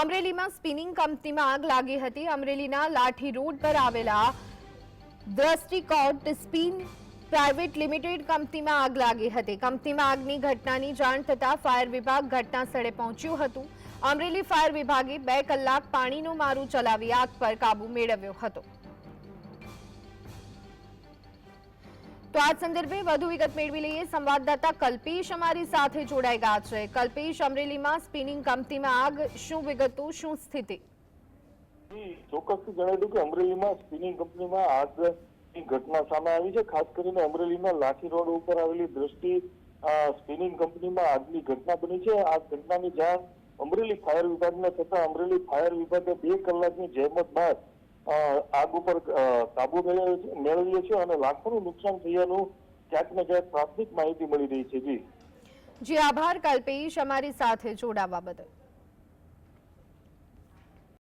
અમરેલીમાં સ્પિનિંગ કંપનીમાં આગ લાગી હતી. અમરેલીના લાઠી રોડ પર આવેલા દ્રષ્ટિકોટ સ્પિન પ્રાઇવેટ લિમિટેડ કંપનીમાં આગ લાગી હતી. કંપનીમાં આગની ઘટનાની જાણ થતાં ફાયર વિભાગ ઘટના સ્થળે પહોંચ્યું હતું. અમરેલી ફાયર વિભાગે બે કલાક પાણીનું મારું ચલાવી આગ પર કાબુ મેળવ્યો હતો. તો આ સંદર્ભે વધુ વિગત મેળવી લઈએ. સંવાદદાતા કલ્પેશ અમારી સાથે જોડાઈ ગયા છે. કલ્પેશ, અમરેલીમાં સ્પિનિંગ કંપનીમાં આગ. શું વિગતો, શું સ્થિતિ? ચોક્કસ ચોક્કસથી જણાવી દઉં કે અમરેલીમાં સ્પિનિંગ કંપનીમાં આગની ઘટના સામે આવી છે. ખાસ કરીને અમરેલીમાં લાઠી રોડ ઉપર આવેલી દ્રષ્ટિ સ્પિનિંગ કંપનીમાં આગની ઘટના બની છે. આ ઘટનાની જાણ અમરેલી ફાયર વિભાગને થતા અમરેલી ફાયર વિભાગે બે કલાકની જહેમત બાદ આગ ઉપર કાબુ મેળવીએ છીએ અને લાખોનું નુકસાન થયાનું ક્યાંક ને ક્યાંક પ્રાથમિક માહિતી મળી રહી છે. જી. જી, આભાર કલ્પેશ અમારી સાથે જોડાવા બદલ.